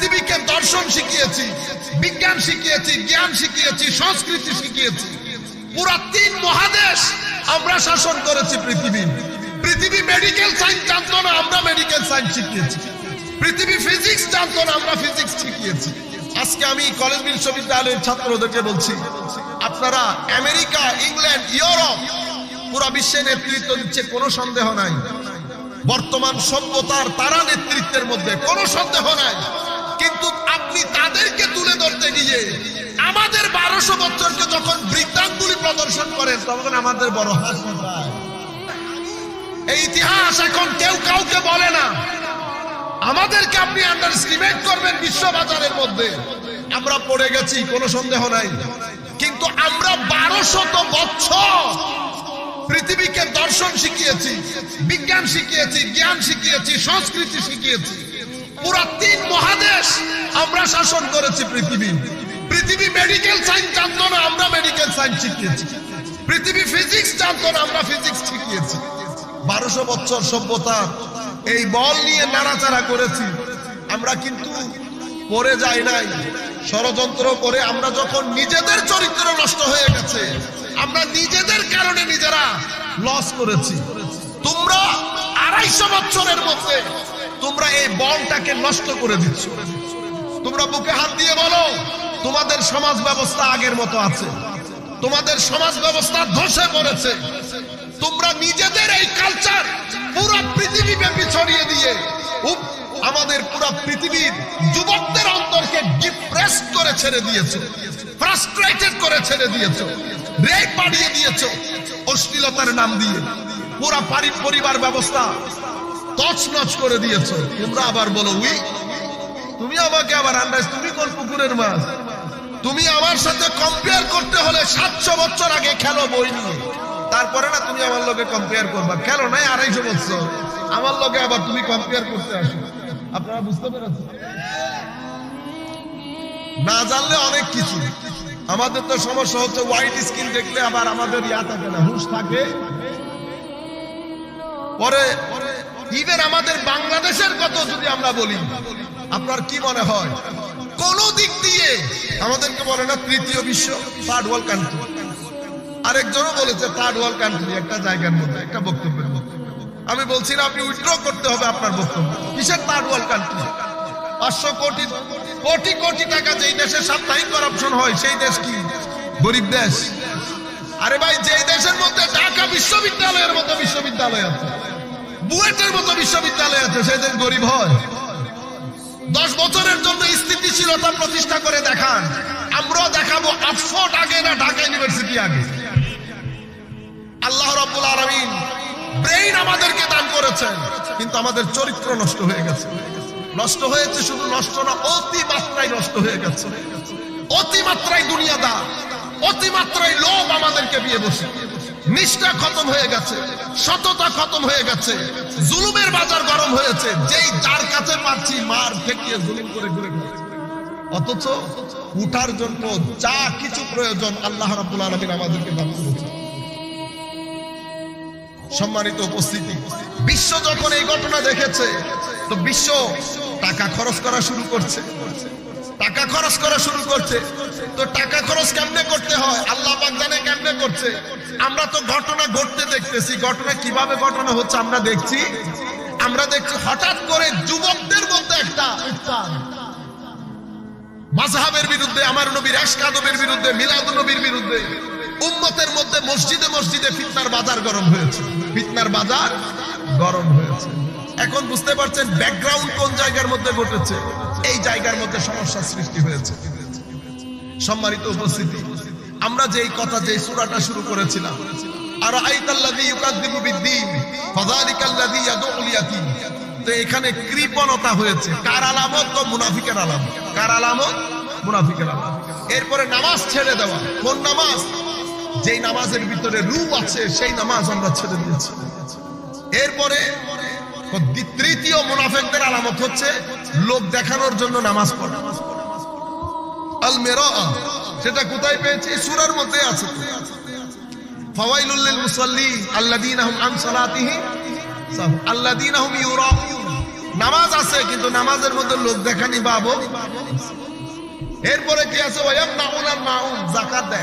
পৃথিবীকে দর্শন শিখিয়েছি, বিজ্ঞান শিখিয়েছি, জ্ঞান শিখিয়েছি, সংস্কৃতি শিখিয়েছি। পুরা তিন মহাদেশ আমরা শাসন করেছি পৃথিবী। পৃথিবী মেডিকেল সায়েন্স জানতো না, আমরা মেডিকেল সায়েন্স শিখিয়েছি। পৃথিবী ফিজিক্স জানতো না, আমরা ফিজিক্স শিখিয়েছি। আজকে আমি কলেজ বিশ্ববিদ্যালয়ের ছাত্রদেরকে বলছি, আপনারা আমেরিকা, ইংল্যান্ড, ইউরোপ, পুরা বিশ্বে নেতৃত্ব দিচ্ছে, কোনো সন্দেহ নাই। বর্তমান সভ্যতার তারা নেতৃত্বের মধ্যে কোনো সন্দেহ নাই। কিন্তু আপনি তাদেরকে তুলে ধরতে গিয়ে আমাদের বারোশো বছরকে যখন বৃত্তাঙ্গুলি প্রদর্শন করেন, তখন আমাদের বড় হাসি। এই ইতিহাস এখন কেউ কাউকে বলে না। আমাদেরকে আপনি আন্ডার এস্টিমেট করবেন বিশ্ববাজারের মধ্যে। আমরা পড়ে গেছি, কোনো সন্দেহ নাই। কিন্তু আমরা বারোশত বছর পৃথিবীকে দর্শন শিখিয়েছি, বিজ্ঞান শিখিয়েছি, জ্ঞান শিখিয়েছি, সংস্কৃতি শিখিয়েছি। পুরা তিন মহাদেশ আমরা শাসন করেছি পৃথিবী। পৃথিবী মেডিকেল সায়েন্স জানতো না, আমরা মেডিকেল সায়েন্স শিখিয়েছি। পৃথিবী ফিজিক্স জানতো না, আমরা ফিজিক্স শিখিয়েছি। বারোশো বছর সভ্যতা, এই বল নিয়ে নাড়াচাড়া করেছি। আমরা কিন্তু পড়ে যাই নাই। ষড়যন্ত্র করে আমরা যখন নিজেদের চরিত্র নষ্ট হয়ে গেছে, আমরা নিজেদের কারণে নিজেরা লস করেছি। তোমরা আড়াইশো বছরের মধ্যে তোমরা এই বলটাকে নষ্ট করে দিচ্ছ। তোমরা বুকে হাত দিয়ে বলো, তোমাদের সমাজ ব্যবস্থা আগের মতো আছে। তোমাদের সমাজ ব্যবস্থা ধসে পড়েছে। তোমরা নিজেদের এই কালচার পুরো পৃথিবী ব্যাপী ছড়িয়ে দিয়ে আমাদের পুরো পৃথিবীর যুবকদের অন্তরকে ডিপ্রেস করে ছেড়ে দিয়েছ ফ্রাস্ট্রেটেড করে ছেড়ে দিয়েছ রেপ বাড়িয়ে দিয়েছ, অশ্লীলতার নাম দিয়ে। পারি পরিবার ব্যবস্থা তছনছ করে দিয়েছ। তোমরা আবার বলো, উই, তুমি আমাকে আবার আন্দাজ, তুমি কোন পুকুরের মাছ? তুমি আমার সাথে কম্পেয়ার করতে হলে সাতশো বছর আগে খেলো বই নিয়ে। তারপরে না তুমি আমার লোকে কম্পেয়ার করবা। খেলো নাই, আড়াইশো বছর। আমার লোকে আবার তুমি কম্পেয়ার করতে আসো। আপনারা বুঝতে পেরেছেন? না জানলে অনেক কিছু। আমাদের তো সমস্যা হচ্ছে হোয়াইট স্কিন দেখলে আবার আমাদের ইয়া থাকে না, হুশ থাকে। পরে ইভেন আমাদের বাংলাদেশের কত যদি আমরা বলি, আপনার কি মনে হয়? কোন দিক দিয়ে আমাদেরকে বলে না তৃতীয় বিশ্ব থার্ড ওয়ার্ল্ড কান্ট্রি আরেকজনও বলেছে থার্ড ওয়ার্ল্ড কান্ট্রি একটা জায়গার মধ্যে, একটা বক্তব্যের মধ্যে। আমি বলছি না আপনি উইথড্র করতে হবে আপনার বক্তব্য। কিসের থার্ড ওয়ার্ল্ড কান্ট্রি পাঁচশো কোটি কোটি কোটি টাকা যেই দেশে সাপ্তাহিক করাপশন হয়, সেই দেশ কি? গরিব দেশ? আরে ভাই, যেই দেশের মধ্যে ঢাকা বিশ্ববিদ্যালয়ের মতো বিশ্ববিদ্যালয় আছে বুয়েটের মতো বিশ্ববিদ্যালয় আছে সেই দেশ গরিব হয়। দশ বছরের জন্য স্থিতিশীলতা প্রতিষ্ঠা করে দেখান। আমরাও দেখাবো অক্সফোর্ড আগে না ঢাকা ইউনিভার্সিটি আগে। আল্লাহ রাব্বুল আলামিন ব্রেইন আমাদেরকে দান করেছেন, কিন্তু আমাদের চরিত্র নষ্ট হয়ে গেছে। নষ্ট হয়েছে শুধু নষ্ট না অতি মাত্রায় নষ্ট হয়ে গেছে। অতি মাত্রায় দুনিয়াদার অতি মাত্রায় লোভ আমাদেরকে বিয়ে বসে। নিষ্ঠা খতম হয়ে গেছে, সততা খতম হয়ে গেছে, জুলুমের বাজার গরম হয়েছে, যেই যার কাছে পাচ্ছি মার ঠেকিয়ে জুলুম করে ঘুরে অথচ উঠার জন্য যা কিছু প্রয়োজন আল্লাহ রাব্বুল আলামিন আমাদেরকে দান করেছে সম্মানিত উপস্থিতি, বিশ্ব যখন এই ঘটনা দেখেছে, তো বিশ্ব টাকা খরচ করা শুরু করছে। টাকা খরচ করা শুরু করছে। তো টাকা খরচ কেমনে করতে হয়? আল্লাহ জানে কেমনে করছে। আমরা তো ঘটনা ঘটতে দেখতেছি। ঘটনা কীভাবে ঘটনা হচ্ছে আমরা দেখছি। আমরা দেখছি হঠাৎ করে যুবকদের মধ্যে একটা মাযহাবের বিরুদ্ধে, আমার নবীর এশকাদবের বিরুদ্ধে, মিলাদ নবীর বিরুদ্ধে, উম্মতের মধ্যে মসজিদে মসজিদে ফিতনার বাজার গরম হয়েছে। ফিতনার বাজার গরম হয়েছে। এখন বুঝতে পারছেন ব্যাকগ্রাউন্ড কোন জায়গার মধ্যে ঘটেছে? এই জায়গার মধ্যে সমস্যা সৃষ্টি হয়েছে। সম্মানিত উপস্থিতি, আমরা যেই কথা, যেই সূরাটা শুরু করেছিলাম আর ইউকাযযিবু বিদ্দীন ইয়াদউল ইয়াতীম। তো এখানে কৃপণতা হয়েছে। কার আলামত? তো মুনাফিকের আলামত। কার আলামত? মুনাফিকের আলামত। এরপরে নামাজ ছেড়ে দেওয়া। কোন নামাজ? যেই নামাজের ভিতরে রূপ আছে, সেই নামাজ আমরা ছেড়ে দিয়েছি। এরপরে তৃতীয় মুনাফেকদের আলামত হচ্ছে লোক দেখানোর জন্য নামাজ পড়া। সেটা কোথায় পেয়েছি? সূরার মধ্যে আছে নামাজ আছে, কিন্তু নামাজের মধ্যে লোক দেখানি বাবু এরপরে কি আছে?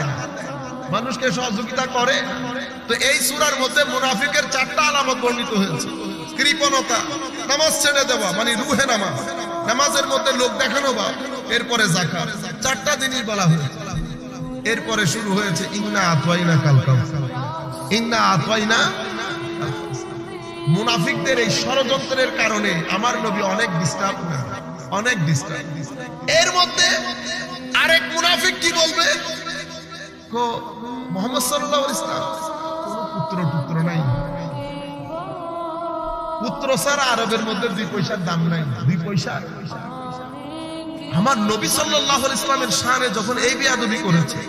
না। মানুষকে সহযোগিতা করে। তো এই সুরার মধ্যে মুনাফিকের চারটা আলামত বর্ণিত হয়েছে। কৃপণতা, নামাজ ছেড়ে দেওয়া মানে রুহে নামাজ। নামাজের মধ্যে লোক দেখানো বা এরপরে জাকাত চারটা জিনিস বলা হয়েছে এরপরে শুরু হয়েছে, ইন্না আতওয়াইনা কাল কাউসার ইন্না আতওয়াইনা মুনাফিকদের এই ষড়যন্ত্রের কারণে আমার নবী অনেক ডিস্টার্ব না, অনেক ডিস্টার্ব এর মধ্যে আরেক মুনাফিক কি বলবে? মোহাম্মদ আলাইহি ইসলাম কোনো পুত্র পুত্র নাই। পুত্র ছাড়া আরবের মধ্যে দুই পয়সার দাম নাই, দুই পয়সা। আমার নবী আলাইহি ইসলামের শানে যখন এই বিয়াদবি করেছে,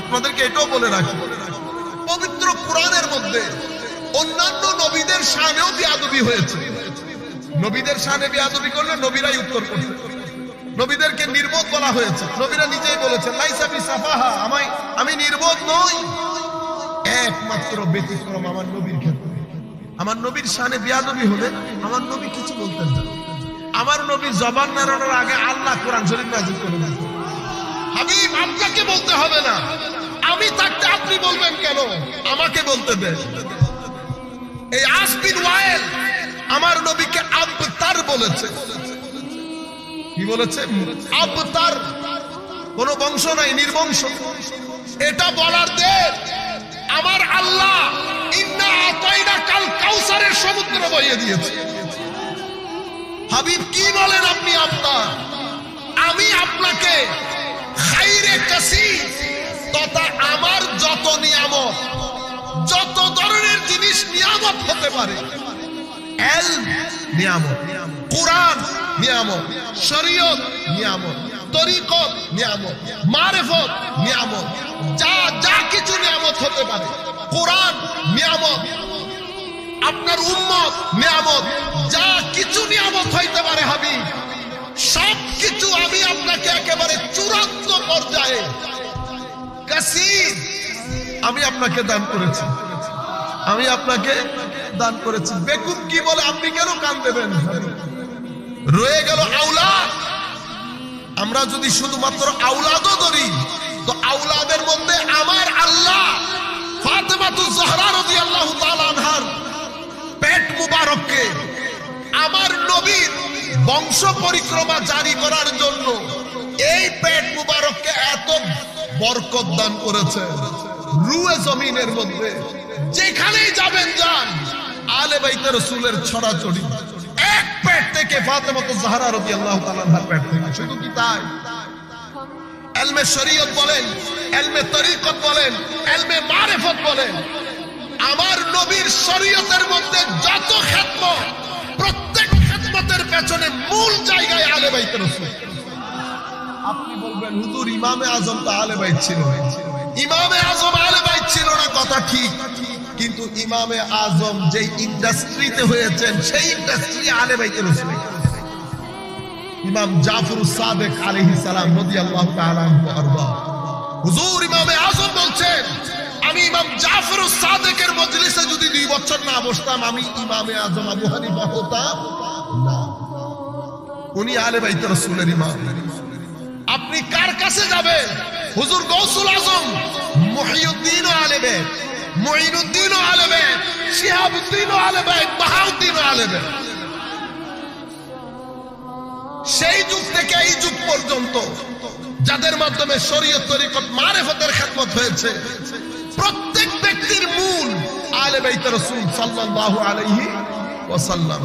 আপনাদেরকে এটাও বলে রাখি, পবিত্র কোরআনের মধ্যে অন্যান্য নবীদের শানেও বিয়াদবি হয়েছে। নবীদের শানে বিয়াদবি করলে নবীরাই উত্তর করছে নবীদেরকে নির্বোধ বলা হয়েছে। নবীরা নিজেই বলেছেন, লাইসা বি সাফাহা, আমায় আমি নির্বোধ নই। একমাত্র ব্যতিক্রম আমার নবীর ক্ষেত্রে। আমার নবীর শানে বিয়াদবি হলে আমার নবী কিছু বলতেন না। আমার নবীর জবান নাড়ানোর আগে আল্লাহ কোরআন শরীফ নাজিল করে দিতেন। হাবিব, আপনাকে বলতে হবে না। আমি থাকতে আপনি বলবেন কেন? আমাকে বলতে দেন। এই আসবিন ওয়াইল আমার নবীকে আবতার বলেছে। কি বলেছে? আবতার। কোন বংশ নাই, নির্বংশ। এটা বলার দে আমার আল্লাহ, ইন্না আতাইনা কাউসারের বইয়ে দিয়েছে। হাবিব, কি বলেন আপনি আপনার? আমি আপনাকে আমার যত নিয়ামত, যত ধরনের জিনিস নিয়ামত হতে পারে কোরআন নিয়ামত, শরীয়ত নিয়ামত, তরিকত নিয়ামত, মারেফত নিয়ামত, যা যা কিছু নিয়ামত হতে পারে, কোরআন নিয়ামত আপনার উম্মত, নিয়ামত, যা কিছু নিয়ামত হইতে পারে হাবি সব কিছু আমি আপনাকে একেবারে চূড়ান্ত পর্যায়ে আমি আপনাকে দান করেছি। আমি আপনাকে দান করেছি। বেকুব কি বলে, আপনি কেন কান দেবেন? রয়ে গেল আউলাদ আমরা যদি শুধুমাত্র আউলাদও ধরি, তো আউলাদের মধ্যে আমার আল্লাহ ফাতেমাতু জহরা রাদিয়াল্লাহু তাআলা আনহার পেট মুবারককে আমার নবীর বংশ পরিক্রমা জারি করার জন্য এই পেট মুবারককে এত বরকত দান করেছে। রুয়ে জমিনের মধ্যে। যেখানেই যাবেন যান আলে বাইতে রসুলের ছড়াছড়ি। এক পেট থেকে ফাতেমা তো জাহরা রাদিয়াল্লাহু তাআলার পেট থেকে। শুধু কি তাই? এলমে শরীয়ত বলেন, এলমে তরিকত বলেন, এলমে মারেফত বলেন। আমার নবীর শরীয়তের মধ্যে যত খেদমত, প্রত্যেক খেদমতের পেছনে মূল জায়গায় আলে বাইতে আপনি বলবেন, হুজুর, ইমামে আজম তো আলে বাইত ছিল ইমামে আজম আলে বাইত ছিল না, কথা ঠিক। কিন্তু ইমামে আজম যে ইন্ডাস্ট্রিতে হয়েছেন, সেই ইন্ডাস্ট্রি আলে বাইতে রসুল। ইমাম জাফর সাদেক তাআলা আনহু আরদা। হুজুর, ইমামে আজম বলছেন আমি ইমাম জাফর সাদেকের মজলিসে যদি দুই বছর না বসতাম, আমি ইমামে আজম আবু হানিফা হতাম উনি আলে বাইতে রাসূলের ইমাম। আপনি কার কাছে যাবেন? হুজুর গৌসুল আজম, মুহিউদ্দিন আলেবে মুঈনুদ্দিন আলেবে শিহাবুদ্দিন আলেবে বাহাউদ্দিন আলেবে সেই যুগ থেকে এই যুগ পর্যন্ত যাদের মাধ্যমে শরীয়ত তরিকত মারেফতের খেদমত হয়েছে প্রত্যেক ব্যক্তির মূল আলে বাইত রাসূল সাল্লাল্লাহু আলাইহি ওয়াসাল্লাম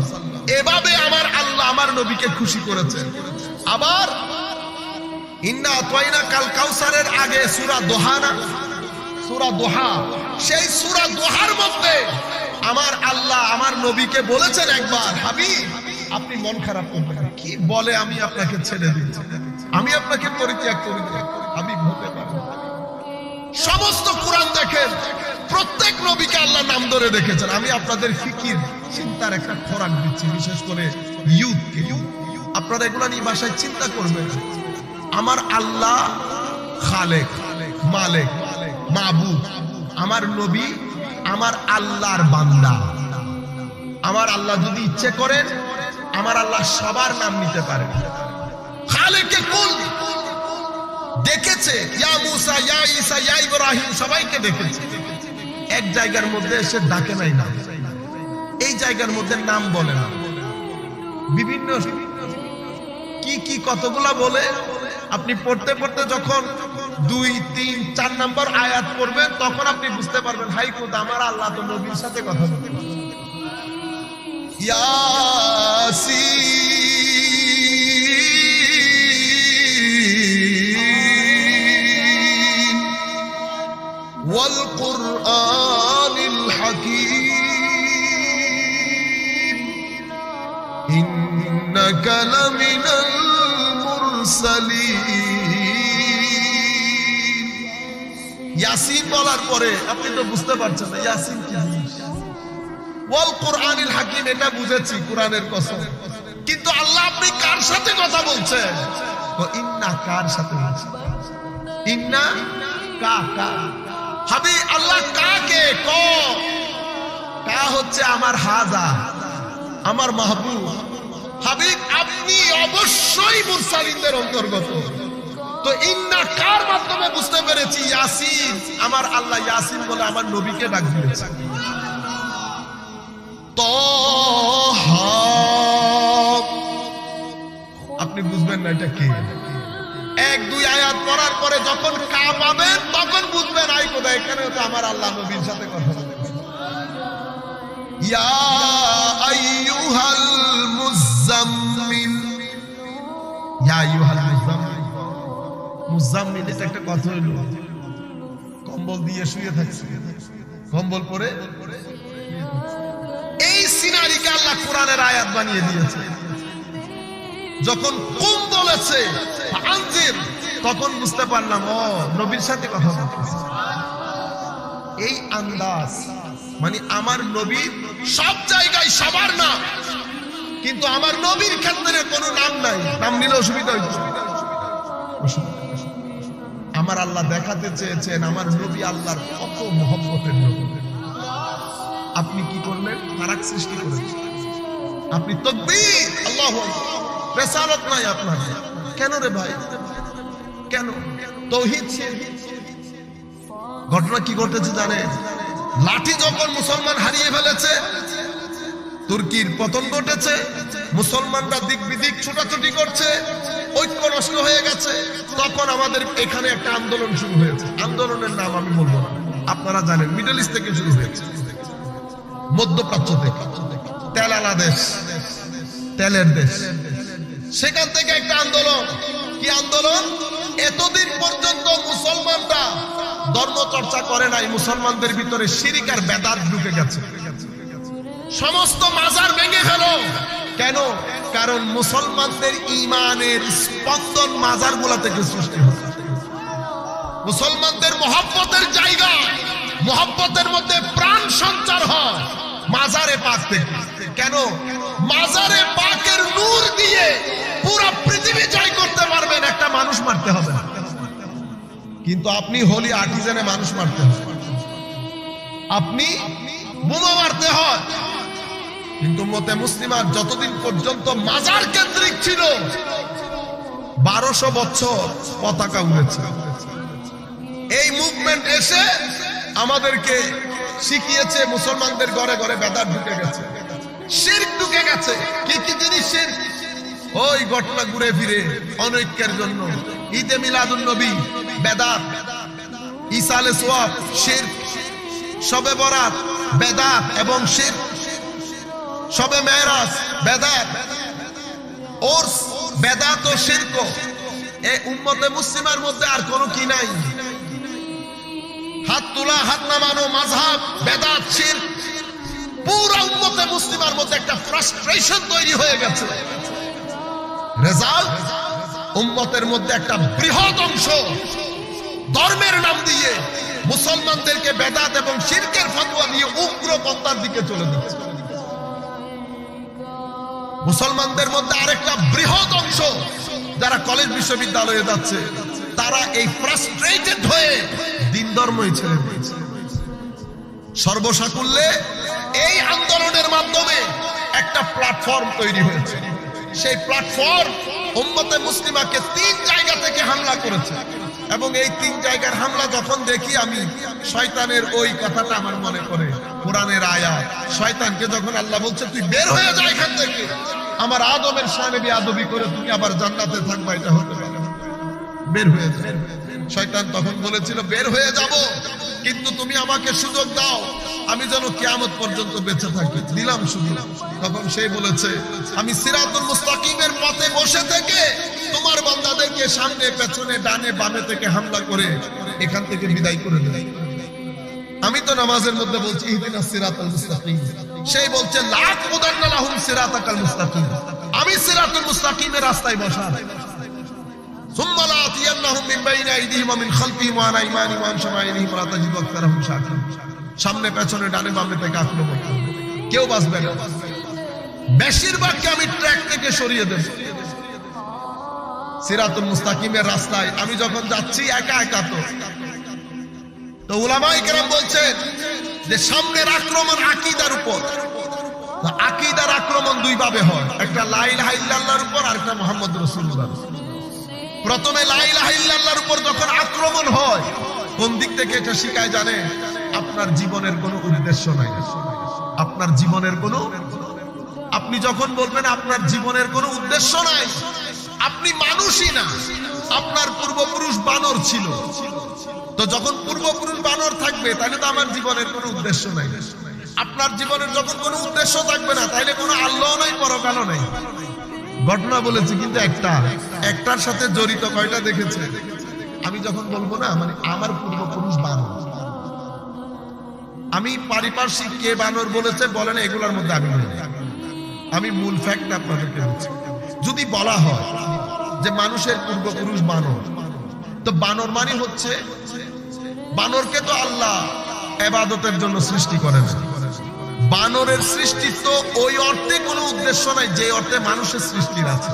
এভাবে আমার আল্লাহ আমার নবীকে খুশি করেছেন আবার ইন্না কাল কাউসারের আগে দোহা সেই সূরা দোহার মধ্যে আমার আল্লাহ আমার নবীকে বলেছেন একবার, হাবিব, আপনি মন খারাপ করবেন কি বলে আমি আপনাকে ছেড়ে দিচ্ছি আমি আপনাকে পরিত্যাগ করি। হাবিব হতে। সমস্ত কোরআন দেখেন। প্রত্যেক নবীকে আল্লাহ নাম ধরে রেখেছেন। আমি আপনাদের ফিকির, চিন্তার একটা খোরাক দিচ্ছি, বিশেষ করে ইউথকে। আপনারা এগুলা নিয়ে বাসায় চিন্তা করবেন আমার আল্লাহ খালেক, মালেক, মাবুদ। আমার নবী আমার আল্লাহর বান্দা। আমার আল্লাহ যদি ইচ্ছে করেন, আমার আল্লাহ সবার নাম নিতে পারে খালেকে কুল দেখেছে? সবাইকে দেখেছে। এক জায়গার মধ্যে এসে ডাকে নাই না এই জায়গার মধ্যে নাম বলে না। বিভিন্ন কি কি, কতগুলা বলে? আপনি পড়তে পড়তে যখন দুই, তিন, চার নম্বর আয়াত পড়বেন তখন আপনি বুঝতে পারবেন, হাই খুদ, আমার আল্লাহ তো নবীর সাথে কথা বলতে ইয়াসিন والقرآن الحكيم إنك لمن المرسلين ইয়াসিন বলার পরে আপনি তো বুঝতে পারছেন না ইয়াসিন কি জিনিস ওয়াল কোরআনিল হাকিম এটা বুঝেছি কোরআনের কসম কিন্তু আল্লাহ আপনি কার সাথে কথা বলছেন তো ইন্না কার সাথে বলছেন ইন্না কা কা হাবি আল্লাহ কাকে ক কা হচ্ছে আমার হাজা, আমার মাহবুব। হাবিব, আপনি অবশ্যই মুরসালিনদের অন্তর্গত। তো ইন্না কার মাধ্যমে বুঝতে পেরেছি? ইয়াসিন, আমার আল্লাহ ইয়াসিন বলে আমার নবীকে ডাক দিয়েছে। আপনি বুঝবেন না এটা কি? এক, দুই আয়াত পড়ার পরে যখন কা পাবেন তখন বুঝবেন, আই কোথায় এখানে তো আমার আল্লাহ নবীর সাথে কথা কম্বল দিয়ে শুয়ে থাকছে। কম্বল পরে এই সিনারিকে আল্লাহ কোরআনের আয়াত বানিয়ে দিয়েছে। যখন কুম বলেছে আনজির, তখন বুঝতে পারলাম, ও, নবীর সাথে কথা বলতেছে। এই আন্দাজ মানে আমার নবী সব জায়গায় সবার নাম, কিন্তু আমার নবীর ক্ষেত্রে কোনো নাম নাই। নাম নিলে অসুবিধা হইতো। আমার আল্লাহ দেখাতে চেয়েছেন, আমার নবী আল্লাহর কত মহব্বতের নবী। আপনি কি করলেন? ফারাক সৃষ্টি করেছেন। আপনি তকবীর, আল্লাহ রেসালত নাই আপনার। কেন রে ভাই? কেন? তৌহিদ ঘটনা কি ঘটেছে জানে লাঠি যখন মুসলমান হারিয়ে ফেলেছে, তুর্কির পতন ঘটেছে, মুসলমানরা দিক বিদিক ছোটাছুটি করছে, ঐক্য নষ্ট হয়ে গেছে, তখন আমাদের এখানে একটা আন্দোলন শুরু হয়েছে। আন্দোলনের নাম আমি বলব না। আপনারা জানেন, মিডল ইস্ট থেকে শুরু হয়েছে, মধ্যপ্রাচ্য থেকে। তেল আলা দেশ, তেলের দেশ। সেখান থেকে একটা আন্দোলন। কি আন্দোলন? এতদিন পর্যন্ত মুসলমানরা ধর্ম চর্চা করে নাই, মুসলমানদের ভিতরে শিরিকার বেদাত ঢুকে গেছে। সমস্ত মাজার ভেঙে ফেল। কেন? কারণ মুসলমানদের ইমানের স্পন্দন মাজারগুলা থেকে সৃষ্টি হচ্ছে মুসলমানদের মহব্বতের জায়গা, মহব্বতের মধ্যে মাজারে পাক থেকে কেন? মাজারে পাকের নূর দিয়ে পুরো পৃথিবী জয় করতে পারবেন একটা মানুষ মারতে হবে। কিন্তু আপনি হোলি আর্টিজেনে মানুষ মারতে হবে। আপনি বোমা মারতে হয়। কিন্তু মতে মুসলিমার যতদিন পর্যন্ত মাজার কেন্দ্রিক ছিল, বারোশো বছর পতাকা উড়েছে। এই মুভমেন্ট এসে আমাদেরকে শিখিয়েছে মুসলমানদের ঘরে ঘরে বেদার ঢুকে গেছে। শির্ক ঢুকে গেছে। কি কি জিনিস ওই ঘটনা ঘুরে ফিরে অনৈক্যের জন্য। ঈদে মিলাদুন নবী, বেদাত। ইসালে সোয়াব শির্ক। সবে বরাত, বেদাত এবং শির সবে মেহরাজ বেদাত। ওর বেদাত ও শির্ক। এ উম্মতে মুসলিমার মধ্যে আর কোনো কি নাই? হাত তোলা, হাত নামানো, মাঝহাব, বেদাত, শির। পুরো উম্মতে মুসলিমার মধ্যে একটা ফ্রাস্ট্রেশন তৈরি হয়ে গেছে। রেজাল্ট উম্মতের মধ্যে একটা বৃহৎ অংশ ধর্মের নাম দিয়ে মুসলমানদেরকে বেদাত এবং শিরকের ফতোয়া দিয়ে উগ্র পন্থার দিকে চলে দিচ্ছে মুসলমানদের মধ্যে আরেকটা বৃহৎ অংশ যারা কলেজ বিশ্ববিদ্যালয়ে যাচ্ছে তারা এই ফ্রাস্ট্রেটেড হয়ে দিন ধর্মই ছেড়ে দিয়েছে। সর্বসাকুল্যে এই আন্দোলনের মাধ্যমে একটা প্ল্যাটফর্ম তৈরি হয়েছে। সেই প্ল্যাটফর্ম উম্মতে মুসলিমাকে তিন জায়গা থেকে হামলা করেছে। এবং এই তিন জায়গার হামলা যখন দেখি আমি, শয়তানের ওই কথাটা আমার মনে পড়ে। কোরআনের আয়া, শয়তানকে যখন আল্লাহ বলছে, তুই বের হয়ে যা এখান থেকে। আমার আদমের সামনে আদবি করে তুমি আবার জান্নাতে থাকবা, এটা হতে পারে। বের হয়ে যায় শয়তান তখন বলেছিল, বের হয়ে যাব, কিন্তু তুমি আমাকে সুযোগ দাও। আমি যেন কিয়ামত পর্যন্ত বেঁচে থাকি। দিলাম সুযোগ। তখন সে বলেছে, আমি সিরাতুল মুস্তাকিমের পথে বসে থেকে তোমার বান্দাদেরকে সামনে, পেছনে, ডানে, বামে থেকে হামলা করে এখান থেকে বিদায় করে দেব। আমি তো নামাজের মধ্যে বলছি, ইহদিনা সিরাতাল মুস্তাকিম। সেই বলছে লাক মুদান্না লাহুম সিরাতাকাল মুস্তাকিম। আমি সিরাতুল মুস্তাকিমের রাস্তায় বসা ثم لآتينهم من بين أيديهم ومن خلفهم وعن أيمانهم وعن شمائلهم ولا تجد أكثرهم شاكرين সামনে পেছনে ডানে বামে থেকে আক্রমণ করবে। কেউ বাঁচবে না বেশিরভাগকে আমি ট্র্যাক থেকে সরিয়ে দেব সিরাতুল মুস্তাকিমের রাস্তায় আমি যখন যাচ্ছি একা একা তো তো উলামাই কেরাম বলছেন যে সামনের আক্রমণ আকিদার উপর তো আকিদার আক্রমণ দুই ভাবে হয় একটা লাইল হাইল্লাহর উপর আর একটা মোহাম্মদ রসুল্লাহ প্রথমে লাইলাহ ইল্লাল্লাহর উপর যখন আক্রমণ হয়, কোন দিক থেকে এটা শিখায় জানে? আপনার জীবনের কোনো উদ্দেশ্য নাই। আপনার জীবনের কোনো আপনি যখন বলবেন আপনার জীবনের কোনো উদ্দেশ্য নাই, আপনি মানুষই না। আপনার পূর্বপুরুষ বানর ছিল। তো যখন পূর্বপুরুষ বানর থাকবে, তাহলে তো আমার জীবনের কোনো উদ্দেশ্য নাই। আপনার জীবনের যখন কোনো উদ্দেশ্য থাকবে না, তাহলে কোনো আল্লাহ নাই, পরকালও নাই। ঘটনা বলেছি কিন্তু একটা। একটার সাথে জড়িত কয়টা দেখেছে? আমি যখন বলব না মানে আমার পূর্বপুরুষ বানর। আমি পারিপার্শ্বিক কে বানর বলেছে বলেন, এগুলোর মধ্যে আমি আমি মূল ফ্যাক্ট আপনাদেরকে বলছি যদি বলা হয় যে মানুষের পূর্বপুরুষ বানর, তো বানর মানে হচ্ছে, বানরকে তো আল্লাহ এবাদতের জন্য সৃষ্টি করেন। বানরের সৃষ্টি তো ওই অর্থে কোনো উদ্দেশ্য নাই, যে অর্থে মানুষের সৃষ্টির আছে।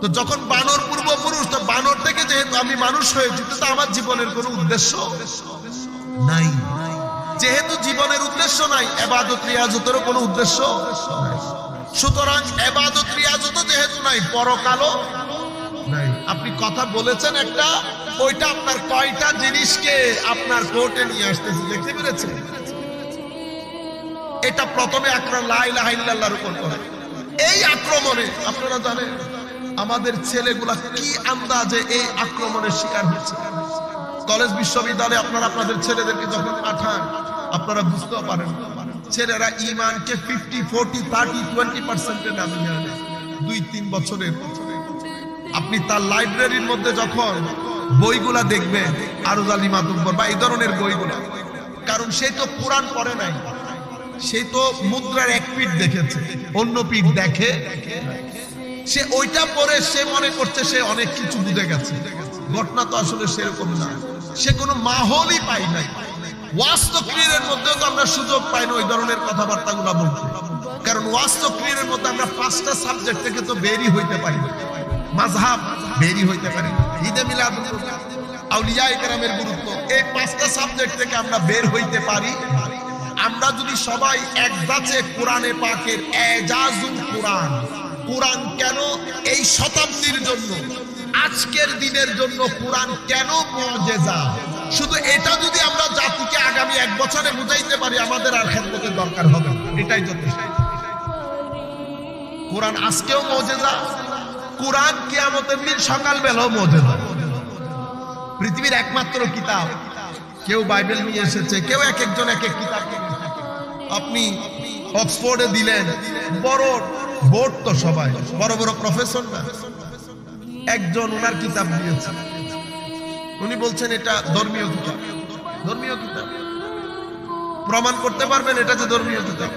তো যখন বানর পূর্বপুরুষ, তো বানর থেকে যেহেতু আমি মানুষ হয়েছি, তো আমার জীবনের কোনো উদ্দেশ্য নাই। যেহেতু জীবনের উদ্দেশ্য নাই, এবাদত, রিয়াজতেরও কোনো উদ্দেশ্য সুতরাং এবাদত, রিয়াজত যেহেতু নাই, পরকালও নাই। আপনি কথা বলেছেন একটা, ওইটা আপনার কয়টা জিনিসকে আপনার কোর্টে নিয়ে আসতেছে, দেখতে পেরেছেন? এটা প্রথমে আক্রমণ লাইলাহাইল্লাহর উপর করে। এই আক্রমণে, আপনারা জানেন, আমাদের ছেলেগুলা কি আন্দাজে এই আক্রমণের শিকার হচ্ছে কলেজ বিশ্ববিদ্যালয়ে আপনারা আপনাদের ছেলেদেরকে যখন পাঠান, আপনারা বুঝতেও পারেন, ছেলেরা ইমানকে ফিফটি ফোরটি থার্টি টোয়েন্টি পার্সেন্টে নামিয়ে আনে দুই, তিন বছরের। আপনি তার লাইব্রেরির মধ্যে যখন বইগুলা দেখবেন আরুজালি মাতুব্বর বা এই ধরনের বইগুলা। কারণ সে তো কোরআন পড়ে নাই। সে তো মুদ্রার এক পিঠ দেখেছে, অন্য পিঠ দেখে। সে ওইটা পরে সে মনে করছে সে অনেক কিছু বুঝে গেছে। ঘটনা তো আসলে সেরকম না। সে কোনো মাহলই পাই নাই পাঁচটা হইতে ঈদে আউলিয়া গুরুত্ব। এই পাঁচটা থেকে আমরা বের হইতে পারি। আমরা যদি সবাই এক দাচে কোরআনে পাকের এজাজুল কোরআন কোরআন কেন এই শতাব্দীর জন্য, আজকের দিনের জন্য কোরআন কেন মুজেজা? শুধু এটা যদি আমরা জাতিকে আগামী এক বছরে বুঝাইতে পারি, আমাদের আর খেদমতের দরকার হবে এটাই যথেষ্ট। কোরআন আজকেও মজেজা, কোরআন কিয়ামতের দিন সকালবেলাও মজেজা। পৃথিবীর একমাত্র কিতাব। কেউ বাইবেল নিয়ে এসেছে, কেউ এক একজন এক এক কিতাব। আপনি অক্সফোর্ডে দিলেন। বড় বোর্ড তো সবাই। বড় বড় প্রফেসর না একজন ওনার কিতাব দিয়েছে। উনি বলছেন, এটা ধর্মীয় কিতাব। ধর্মীয় কিতাব। প্রমাণ করতে পারবেন, এটা যে ধর্মীয় কিতাব।